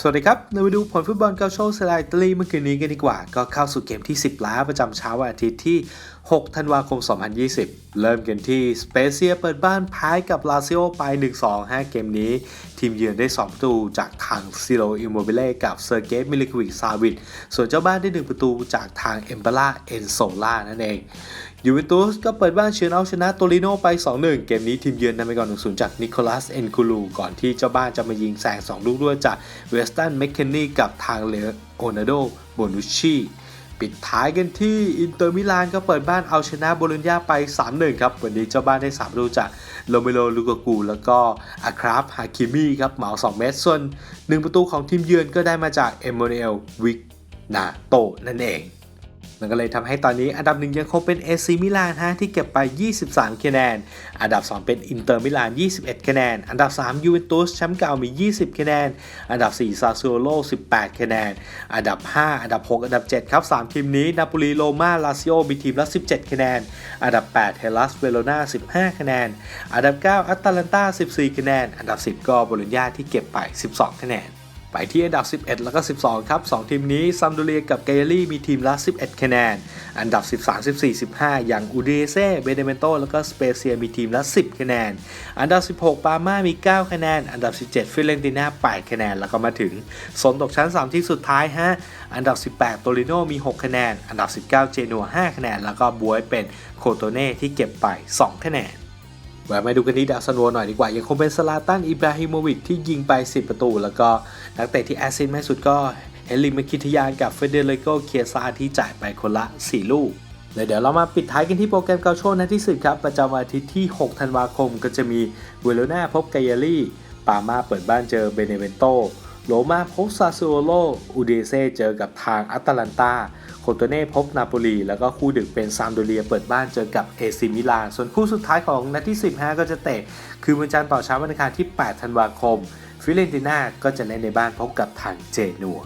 สวัสดีครับ เรามาดูผลฟุตบอลเกาโชว์สไลด์ตลีเมื่อคืนนี้กันดีกว่า ก็เข้าสู่เกมที่ 10ล้าประจำเช้าวันอาทิตย์ที่ 6 ธันวาคม 2020 เริ่มกันที่สเปเซียเปิดบ้านพายกับลาซิโอไป 1-2 5 เกมนี้ ทีมเยือนได้ 2 ประตูจากทางซิโรอิโมบิเล่กับเซอร์เกตมิลิควิกซาวิดส่วนเจ้าบ้านได้ 1 ประตูจากทางเอมเบล่าเอนโซล่านั่นเอง ยูเวนตุสก็เปิดบ้านเชือนเอาชนะโตริโนไป 2-1 เกมนี้ทีมเยือนนำไปก่อน 1-0 จากนิโคลัส เอนคูลู ก่อนที่เจ้าบ้านจะมายิงแซง2 ลูกด้วยจากเวสตัน แมคเคนนีกับทางเลโอนาโด โบนุชชีปิดท้ายกันที่อินเตอร์มิลานก็เปิดบ้านเอาชนะโบโลญญาไป 3-1 ครับ วันนี้เจ้าบ้านได้3ประตูจากโรเมโลลูกากู แล้วก็อาคราฟฮาคิมีครับเหมา 2 เมตร ส่วน 1 ประตูของทีมเยือนก็ได้มาจากเอม a น u เอลวิกนาโตนั่นเอง มันก็เลยทำให้ตอนนี้อันดับหนึ่งยังคงเป็นเอซีมิลานฮะที่เก็บไป 23 คะแนน อันดับ 2 เป็นอินเตอร์มิลาน 21 คะแนน อันดับ 3ยูเวนตุสแชมป์เก่ามี 20 คะแนน อันดับ 4 ซาซูโล 18 คะแนน อันดับ 5 อันดับ 6 อันดับ 7 ครับ 3 ทีมนี้ นาโปลี โรม่า ลาซิโอมีทีมละ 17 คะแนน อันดับ 8 เฮลัส เวโรนา 15 คะแนน อันดับ 9 อัตแลนตา 14 คะแนน อันดับ 10 ก็โบโลญญาที่เก็บไป 12 คะแนน ไปที่อันดับ 11 แล้วก็ 12 ครับ 2 ทีมนี้ซัมโดเรียกับเกเยรี่มีทีมละ 11 คะแนน อันดับ 13 14 15 อย่างอูเดเซ่เบเดเมนโตแล้วก็สเปเซียมีทีมละ 10 คะแนน อันดับ 16 ปาม่ามี 9 คะแนน อันดับ 17 ฟิเลนติน่า 8 คะแนน แล้วก็มาถึงโซนตกชั้น 3 ที่สุดท้ายฮะ อันดับ 18 โตริโนมี 6 คะแนน อันดับ 19 เจนัว 5 คะแนน แล้วก็บวยเป็นโคโตเน่ที่เก็บไป 2 คะแนน แวะมาดูกันที่ดาวซันโวหน่อยดีกว่า ยังคงเป็นสลาตันอิบราฮิโมวิชที่ยิงไป 10 ประตู แล้วก็นักเตะที่แอสซิสต์มากสุดก็เฮลิมคิทยานกับเฟเดริโกเคียซาที่จ่ายไปคนละ 4 ลูกแล้วเดี๋ยวเรามาปิดท้ายกันที่โปรแกรมเกาโชนัดที่10ครับ ประจำวันอาทิตย์ที่ 6 ธันวาคม ก็จะมีเวโรนาพบไกเยรี่ปามาเปิดบ้านเจอเบเนเวนโตโรมาพบซาซูโอโลอูเดเซเจอกับทางอัตแลนตา โคโตเน่พบนาโปลีแล้วก็คู่ดึกเป็นซามโดเรียเปิดบ้านเจอกับเอซิมิลานส่วนคู่สุดท้ายของนัดที่ 15 ก็จะเตะ คือวันจันทร์ต่อเช้าวันอังคารที่ 8 ธันวาคม ฟิเรนติน่าก็จะเล่นในบ้านพบกับทางเจนัว